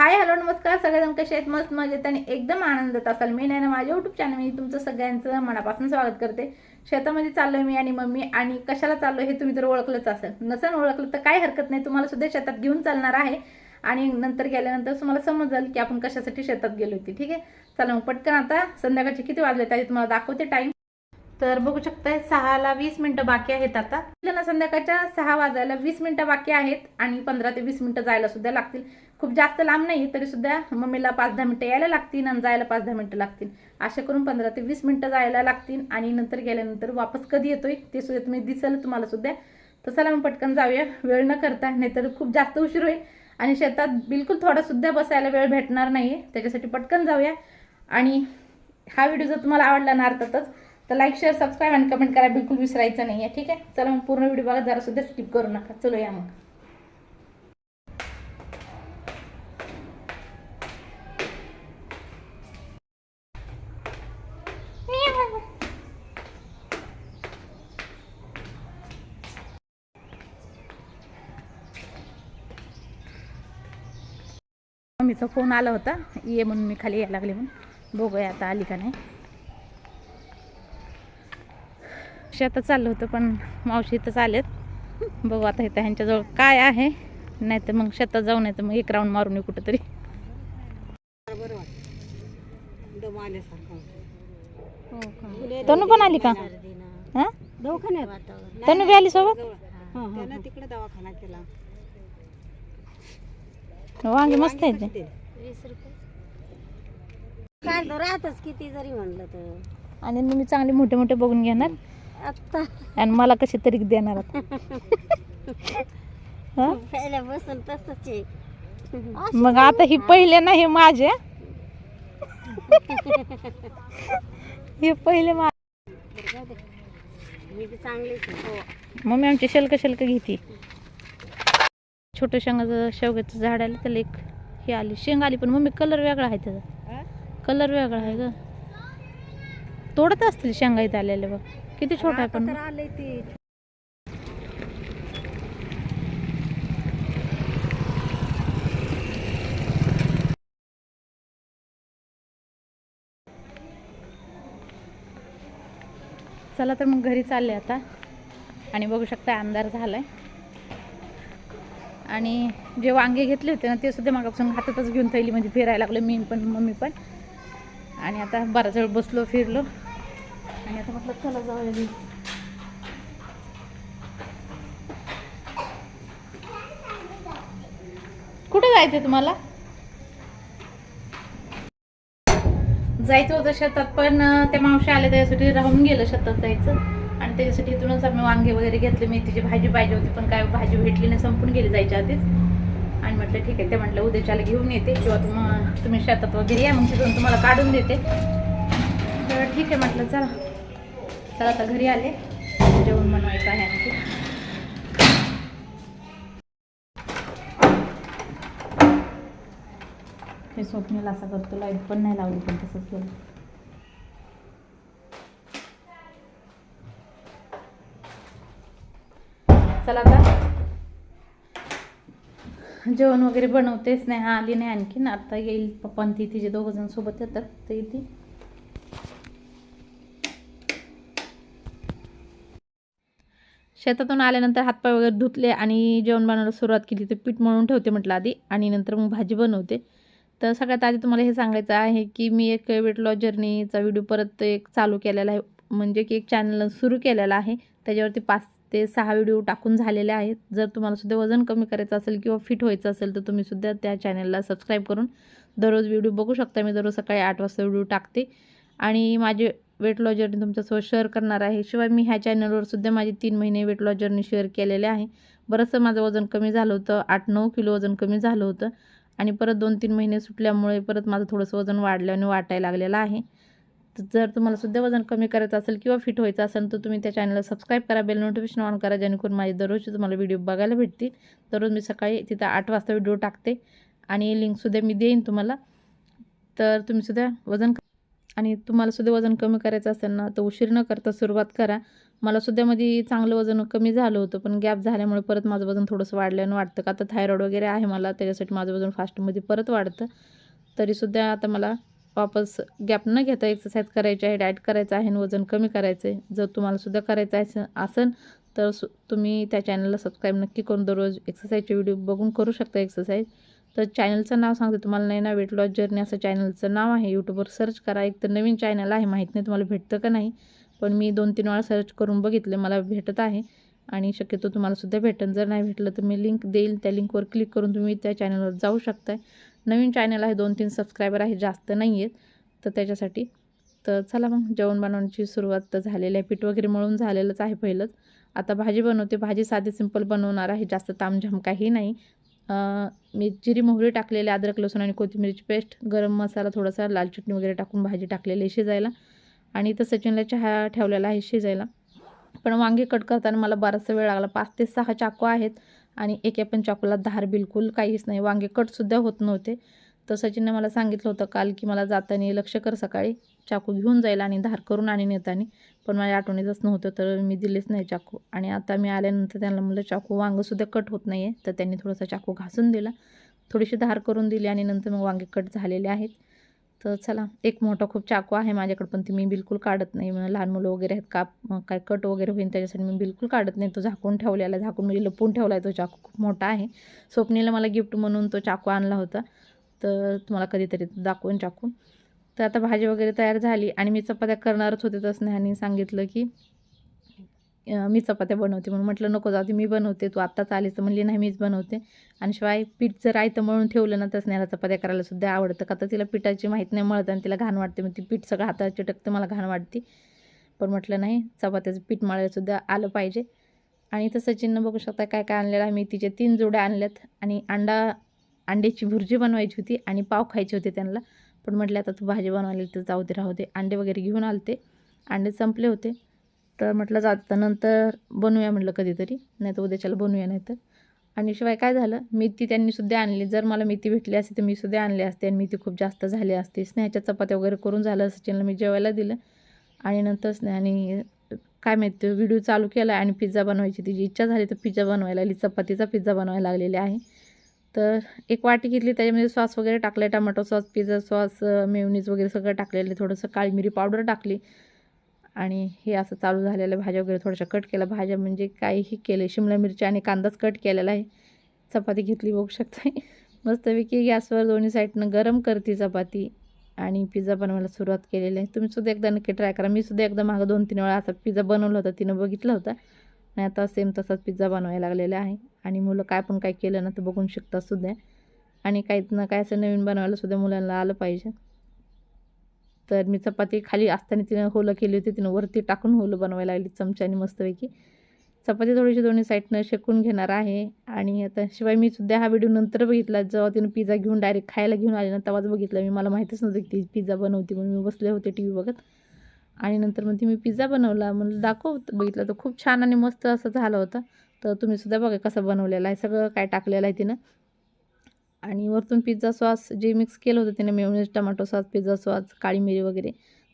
Hi hello नमस्कार. सगळेजण कसे आहेत? मस्त मजेत आणि एकदम आनंदात असाल. मी नाही ना माझ्या युट्यूब चॅनलमध्ये तुमचं सगळ्यांचं मनापासून स्वागत करते. शेतामध्ये चाललो मी आणि मम्मी आणि कशाला चाललो हे तुम्ही जर ओळखलंच असेल. नसेल ओळखलं तर काही हरकत नाही. तुम्हाला सुद्धा शेतात घेऊन चालणार आहे. आणि नंतर गेल्यानंतर तुम्हाला समजेल की आपण कशासाठी शेतात गेलो होती. ठीक आहे? चला मग पटकन आता संध्याकाळचे किती वाजले तरी तुम्हाला दाखवते टाईम तर बघू शकताय सहाला वीस मिनिटं बाकी आहेत आता. ना संध्याकाळच्या सहा वाजायला वीस मिनिटं बाकी आहेत आणि पंधरा ते वीस मिनिटं जायला सुद्धा लागतील. खूप जास्त लांब नाही तरी सुद्धा मम्मीला पाच दहा मिनटं यायला लागतील आणि जायला पाच दहा मिनटं लागतील. अशा करून पंधरा ते वीस मिनटं जायला लागतील आणि नंतर गेल्यानंतर वापस कधी येतोय ते सुद्धा तुम्ही दिसेल तुम्हाला सुद्धा. तर चला मग पटकन जाऊया वेळ न करता नाहीतर खूप जास्त उशीर होईल. आणि शेतात बिलकुल थोडासुद्धा बसायला वेळ भेटणार नाही त्याच्यासाठी पटकन जाऊया. आणि हा व्हिडिओ जर तुम्हाला आवडला ना अर्थातच तर लाईक शेअर सबस्क्राईब आणि कमेंट करायला बिलकुल विसरायचं नाही आहे ठीक आहे? चला मग पूर्ण व्हिडिओ बघा जरासुद्धा स्किप करू नका. चलो या मग. मम्मीचा फोन आला होता. ये म्हणून मी खाली यायला लागले म्हणून. बघूया आता आली का नाही. शेतात चाललं होतं पण मावशी इथंच आलेत. बघू आता इथं ह्यांच्याजवळ काय आहे. नाही तर मग शेतात जाऊ नाही तर मग एक राऊंड मारून येऊ दम आल्यासारखं तनू पण आली का? हा दवाखान्यात. तनू बी आली सोबत? तिकडे दवाखाना केला. वांगे मस्त आहेत ते. काय तर राहतच किती जरी म्हणलं तर. आणि मी चांगले मोठे मोठे बघून घेणार. आत्ता. आणि मला कसे तरी देणार आता. हा? पहिल्यापासून तसंच आहे. मग आता ही पहिले नाही माझे. हे पहिले मा मी बी चांगलीच आहे. हो. मम्मी आमची शल्क शल्क घेते. छोटं शेंगाचं शेवग्याचं झाड आलं त्याला एक हे आली. शेंग आली पण मम्मी कलर वेगळा आहे त्याचा. कलर वेगळा आहे ग. तोडत असतील शेंगा इथे आलेले बघ. किती छोटा आहे पण. तर आलंय ते. चला तर मग घरी चालले आता. आणि बघू शकता अंधार झालाय. आणि जे वांगे घेतले होते ना ते सुद्धा मागापासून हातातच घेऊन थैली म्हणजे फिरायला लागलो मी पण मम्मी पण. आणि आता बराच वेळ बसलो फिरलो. आणि आता म्हटलं चला जाऊया घरी. कुठे जायचं तुम्हाला? जायचं होतं शेतात पण त्या मावशी आल्या त्याच्यासाठी राहून गेलं शेतात जायचं. आणि त्याच्यासाठी इथूनच आम्ही वांगे वगैरे घेतले मेथीची भाजी पाहिजे होती पण काय भाजी भेटली नाही संपून गेली जायच्या आधीच. आणि म्हटलं ठीक आहे ते म्हटलं उद्याच्याला घेऊन येते किंवा तुम तुम्ही शेतात वगैरे या मग तिथून तुम्हाला काढून देते. तर ठीक आहे म्हटलं चला. चला आता घरी आले. जेवण बनवायचं आहे आणखी. हे स्वप्नीला असा करतो लाइट पण नाही लावली पण तसंच केलं. चला आता. जेवण वगैरे बनवते स्नेहा आली नाही आणखीन. आता येईल पप्पा ती तिचे दोघं जण सोबत येतात तर येते शेतातून आल्यानंतर हातपाय वगैरे धुतले आणि जेवण बनवायला सुरुवात केली. तर पीठ मळून ठेवते म्हटलं आधी आणि नंतर मग भाजी बनवते. तर सगळ्यात आधी तुम्हाला हे सांगायचं आहे की मी एक वेट लॉस जर्नीचा व्हिडिओ परत एक चालू केलेला आहे. म्हणजे की एक चॅनल सुरू केलेला आहे. त्याच्यावरती पाच ते सहा व्हिडिओ टाकून झालेले आहेत. जर तुम्हाला सुद्धा वजन कमी करायचं असेल किंवा फिट व्हायचं असेल तर तुम्ही सुद्धा त्या चॅनलला सबस्क्राईब करून दररोज व्हिडिओ बघू शकता. मी दररोज सकाळी आठ वाजता व्हिडिओ टाकते. आणि माझे वेट लॉस जर्नी तुमच्यासोबत शेअर करणार आहे. शिवाय मी ह्या चॅनलवर सुद्धा माझी तीन महिने वेट लॉस जर्नी शेअर केलेले आहे. बरंचसं माझं वजन कमी झालं होतं. आठ नऊ किलो वजन कमी झालं होतं. आणि परत दोन तीन महिने सुटल्यामुळे परत माझं थोडंसं वजन वाढलं आणि वाटायला लागलेलं आहे. जर तुम्हाला सुद्धा वजन कमी करायचं असेल किंवा फिट व्हायचं असेल तर तुम्ही त्या चॅनलला सबस्क्राईब करा बेल नोटिफिकेशन ऑन करा जेणेकरून माझे दररोजचे तुम्हाला व्हिडिओ बघायला भेटतील. दररोज मी सकाळी तिथं आठ वाजता व्हिडिओ टाकते आणि लिंकसुद्धा मी देईन तुम्हाला. तर तुम्ही सुद्धा वजन आणि तुम्हालासुद्धा वजन कमी करायचं असेल ना तर उशीर न करता सुरुवात करा. मला सुद्धा मध्ये चांगलं वजन कमी झालं होतं पण गॅप झाल्यामुळे परत माझं वजन थोडंसं वाढल्यानं वाटतं का आता थायरॉईड वगैरे आहे मला त्याच्यासाठी माझं वजन फास्टमध्ये परत वाढतं. तरीसुद्धा आता मला वापस गॅप न घेता एक्सरसाइज करायची आहे डाएट करायचं आहे आणि वजन कमी करायचं आहे. जर तुम्हालासुद्धा करायचं आहे असेल तर सु तुम्ही त्या चॅनलला सबस्क्राईब नक्की करून दररोज एक्सरसाइजचे व्हिडिओ बघून करू शकता एक्सरसाइज तर चॅनलचं नाव सांगते तुम्हाला नाही ना वेट लॉस जर्नी असं चॅनलचं नाव आहे. यूट्यूबवर सर्च करा. एक तर नवीन चॅनल आहे माहीत नाही तुम्हाला भेटतं का नाही पण मी दोन तीन वेळा सर्च करून बघितले मला भेटत आहे. आणि शक्यतो तुम्हालासुद्धा भेटेल जर नाही भेटलं तर मी लिंक देईल. त्या लिंकवर क्लिक करून तुम्ही त्या चॅनलवर जाऊ शकताय. नवीन चॅनल आहे दोन तीन सबस्क्रायबर आहे जास्त नाही आहेत तर त्याच्यासाठी तर चला मग जेवण बनवण्याची सुरुवात तर झालेली आहे. पीठ वगैरे मळून झालेलंच आहे पहिलंच. आता भाजी बनवते. भाजी साधी सिंपल बनवणार आहे. जास्त तामझाम काही नाही. मी जिरी मोहरी टाकलेली अद्रक लसूण आणि कोथिंबीरची पेस्ट. गरम मसाला थोडासा लाल चटणी वगैरे टाकून भाजी टाकलेली आहे शिजायला. आणि इथं सचिनला चहा ठेवलेला आहे शिजायला. पण वांगे कट करताना मला बराचसा वेळ लागला. पाच ते सहा चाकू आहेत. आणि एके पण चाकूला धार बिलकुल काहीच नाही. वांगे कटसुद्धा होत नव्हते. तर सचिनने मला सांगितलं होतं काल की मला जाताना लक्ष कर सकाळी. चाकू घेऊन जाईल आणि धार करून आणि नेतानी. पण माझ्या आठवणीतच नव्हतं तर मी दिलेच नाही चाकू. आणि आता मी आल्यानंतर त्यांना म्हटलं चाकू वांगंसुद्धा कट होत नाही आहे तर त्यांनी थोडासा चाकू घासून दिला. थोडीशी धार करून दिली आणि नंतर मग वांगे कट झालेले आहेत. तर चला एक मोठा खूप चाकू आहे माझ्याकडे पण ती मी बिलकुल काढत नाही. म्हणून लहान मुलं वगैरे आहेत काप मग काय कट वगैरे होईल त्याच्यासाठी मी बिलकुल काढत नाही. तो झाकून ठेवलेला आहे झाकून म्हणजे लपून ठेवला आहे तो चाकू खूप मोठा आहे. स्वप्नीला मला गिफ्ट म्हणून तो चाकू आणला होता. तर तुम्हाला कधीतरी दाखवून चाकू. तर आता भाजी वगैरे तयार झाली आणि मी चपात्या करणारच होते तर स्नेहाने सांगितलं की मी चपात्या बनवते म्हणून म्हटलं नको जाऊ ते मी बनवते तू आत्ताच आलीस तर म्हणली नाही मीच बनवते. आणि शिवाय पीठ जर आयतं मळून ठेवलं ना तर स्नेहाला चपात्या करायला सुद्धा आवडतं. का तर तिला पिठाची माहीत नाही मळत आणि तिला घाण वाटते. मग ती पीठ सगळं हाताला चिटकतं मला घाण वाटते. पण म्हटलं नाही चपात्याचं पीठ मळायला सुद्धा आलं पाहिजे. आणि इथं सचिननं बघू शकता काय काय आणलेलं आहे. तिचे तीन जोड्या आणल्यात. आणि अंडा अंड्याची भुर्जी बनवायची होती आणि पाव खायचे होते त्यांना. पण म्हटलं आता तू भाजी बनवायला तर जाऊ दे राहू दे. अंडे वगैरे घेऊन आलते. अंडे संपले होते. तर म्हटलं जात तर नंतर बनवूया म्हटलं कधीतरी नाही तर उद्याच्याला बनवूया नाही तर आणि शिवाय काय झालं मेथी त्यांनी सुद्धा आणली. जर मला मेथी भेटली असती तर मी सुद्धा आणली असते आणि मेथी खूप जास्त झाली असते. स्नेहाच्या चपात्या वगैरे करून झालं सचिनला मी जेवायला दिलं. आणि नंतर स्नेहाने काय माहिती व्हिडिओ चालू केला आणि पिझ्झा बनवायची तिची इच्छा झाली तर पिझ्झा बनवायला लागली. चपातीचा पिझ्झा बनवायला लागलेली आहे. तर एक वाटी घेतली त्याच्यामध्ये सॉस वगैरे टाकले tomato sauce pizza sauce mayonnaise वगैरे सगळं टाकलेलं थोडंसं काळी मिरी पावडर टाकली. आणि हे असं चालू झालेलं भाज्या वगैरे थोड्याशा कट केल्या भाज्या म्हणजे काहीही केले. शिमला मिरची आणि कांदाच कट केलेला आहे. चपाती घेतली बघू शकता मस्तपैकी गॅसवर दोन्ही साईडनं गरम करते चपाती आणि पिझ्झा बनवायला सुरुवात केलेली आहे. तुम्ही सुद्धा एकदा नक्की ट्राय करा. मी सुद्धा एकदा मागं दोन तीन वेळा असा पिझ्झा बनवला होता. तिनं बघितलं होतं. आणि आता सेम तसाच पिझ्झा बनवायला लागलेला आहे. आणि मुलं काय पण काय केलं ना तर बघून शिकतात सुद्धा. आणि काहीत ना काय असं नवीन बनवायला सुद्धा मुलांना आलं पाहिजे. तर मी चपाती खाली असताना तिनं होलं केली होती तिनं वरती टाकून होलं बनवायला लागली चमच्याने मस्तपैकी. चपाती थोडीशी दोन्ही साईडनं शेकून घेणार आहे आणि आता शिवाय मी सुद्धा हा व्हिडिओ नंतर बघितला जेव्हा तिनं पिझ्झा घेऊन डायरेक्ट खायला घेऊन आली ना तेव्हाच बघितला. मी मला माहीतच नव्हतं की ती पिझ्झा बनवते म्हणून. मी बसले होते टी व्ही बघत. आणि नंतर मग ती मी पिझ्झा बनवला. म्हणलं दाखव बघितलं तर खूप छान आणि मस्त असं झालं होतं. तर तुम्ही सुद्धा बघा कसं बनवलेलं आहे सगळं काय टाकलेलं आहे तिनं. आणि वरतून पिझ्झा सॉस जे मिक्स केलं होतं त्याने mayonnaise tomato sauce pizza sauce काळी मिरी वगैरे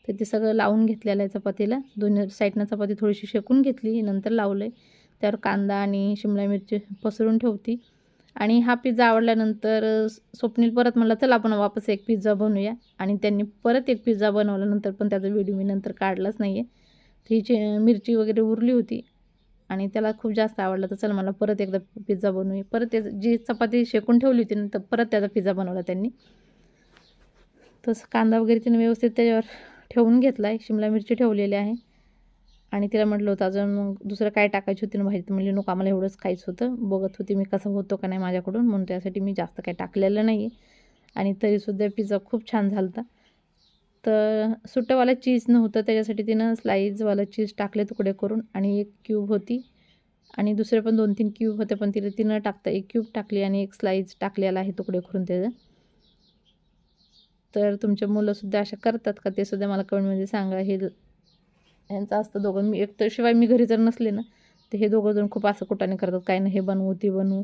तर ते सगळं लावून घेतलेलं आहे चपातीला. दोन्ही साईडनं चपाती थोडीशी शेकून घेतली नंतर लावलं आहे त्यावर कांदा आणि शिमला मिरची पसरून ठेवती. आणि हा पिझ्झा आवडल्यानंतर स्वप्नील परत म्हणलं चल आपण वापस एक पिझ्झा बनवूया. आणि त्यांनी परत एक पिझ्झा बनवल्यानंतर पण त्याचा व्हिडिओ मी नंतर काढलाच नाही आहे तिची मिरची वगैरे उरली होती. आणि त्याला खूप जास्त आवडलं तर चल मला परत एकदा पिझ्झा बनवू परत ते जी चपाती शेकून ठेवली होती नंतर परत त्याचा पिझ्झा बनवला त्यांनी. तसं कांदा वगैरे तिने व्यवस्थित त्याच्यावर ठेवून घेतला आहे शिमला मिरची ठेवलेली आहे. आणि तिला म्हटलं होतं अजून मग दुसरं काय टाकायची होती ना भाजी? तर म्हणली नको आम्हाला एवढंच खायचं होतं. बघत होती मी कसं होतो का नाही माझ्याकडून. म्हणून त्यासाठी मी जास्त काही टाकलेलं नाही आहे आणि तरीसुद्धा पिझ्झा खूप छान झाला होता तर सुट्टंवाला चीज नव्हतं त्याच्यासाठी तिनं स्लाईजवालं चीज टाकले तुकडे करून आणि एक क्यूब होती. आणि दुसरे पण दोन तीन क्यूब होते पण तिला तिनं टाकता एक क्यूब टाकली आणि एक स्लाईज टाकलेला आहे तुकडे करून त्याचं. तर तुमचे मुलंसुद्धा अशा करतात का? ते सुद्धा मला कमेंटमध्ये सांगा. हे यांचं असतं दोघं. मी एक तर शिवाय मी घरी जर नसले ना तर हे दोघं जण खूप असं कुठाने करतात. काय ना हे बनवू ती बनवू.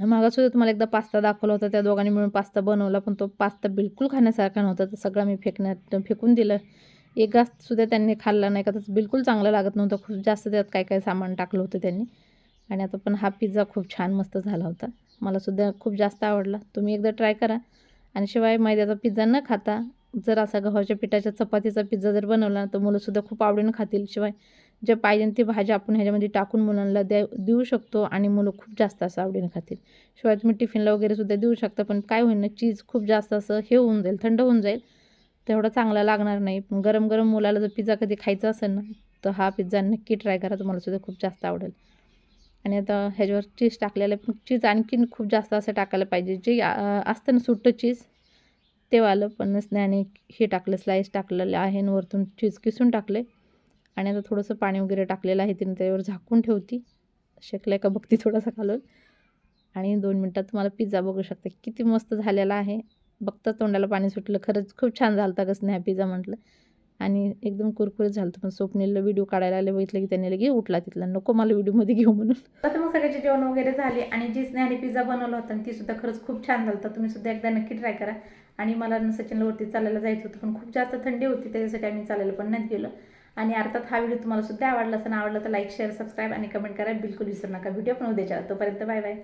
मागासुद्धा तुम्हाला एकदा पास्ता दाखवला होता त्या दोघांनी मिळून पास्ता बनवला पण तो पास्ता बिलकुल खाण्यासारखा नव्हता. तर सगळा मी फेकण्यात फेकून दिलं. एक घास सुद्धा त्यांनी खाल्ला नाही का तर बिलकुल चांगलं लागत नव्हतं. खूप जास्त त्यात काय काय सामान टाकलं होतं त्यांनी. आणि आता पण हा पिझ्झा खूप छान मस्त झाला होता. मलासुद्धा खूप जास्त आवडला. तुम्ही एकदा ट्राय करा. आणि शिवाय मैद्याचा पिझ्झा न खाता जर असा गव्हाच्या पिठाच्या चपातीचा पिझ्झा जर बनवला तर मुलंसुद्धा खूप आवडीनं खातील. शिवाय जे पाहिजे ते भाज्या आपण ह्याच्यामध्ये टाकून मुलांना द्या देऊ शकतो आणि मुलं खूप जास्त असं आवडीनं खातील. शिवाय तुम्ही टिफिनला वगैरे सुद्धा देऊ शकता पण काय होईल ना चीज खूप जास्त असं हे होऊन जाईल थंड होऊन जाईल. तेवढं चांगला लागणार नाही. पण गरम गरम मुलाला जर पिझ्झा कधी खायचा असेल ना तर हा पिझ्झा नक्की ट्राय करा तुम्हाला सुद्धा खूप जास्त आवडेल. आणि आता ह्याच्यावर चीज टाकलेलं आहे पण चीज आणखीन खूप जास्त असं टाकायला पाहिजे. जे असतं ना सुट्टं चीज ते वालं पण स्नॅने हे टाकलं स्लाईस टाकलेलं आहे आणि वरतून चीज किसून टाकले आणि आता थोडंसं पाणी वगैरे टाकलेलं आहे तिने त्याच्यावर झाकून ठेवती. शेकलं का बघती थोडासा घालून आणि दोन मिनटात तुम्हाला पिझ्झा बघू शकता. किती मस्त झालेला आहे. बघता तोंडाला पाणी सुटलं. खरंच खूप छान झालं होता कसं पिझ्झा म्हटलं. आणि एकदम कुरकुरीत झालं होतं पण स्वप्नीला व्हिडिओ काढायला आले बघितलं की त्यांनी लगे उठला तिथला. नको मला व्हिडिओमध्ये घेऊ म्हणून. आता मग सगळ्याचे जेवण वगैरे झाले आणि जी स्नेहाने पिझ्झा बनवला होता आणि ती सुद्धा खरंच खूप छान झालं होतं तुम्ही सुद्धा एकदा नक्की ट्राय करा. आणि मला न सचिनला वरती चालायला जायचं होतं पण खूप जास्त थंडी होती त्याच्यासाठी आम्ही चालायला पण नाही गेलो. आणि अर्थात हा व्हिडिओ तुम्हाला सुद्धा आवडला असं आवडला तर लाईक शेअर सबस्क्राईब आणि कमेंट करा बिलकुल विसरू नका. व्हिडिओ पण उद्याच्या तोपर्यंत बाय बाय.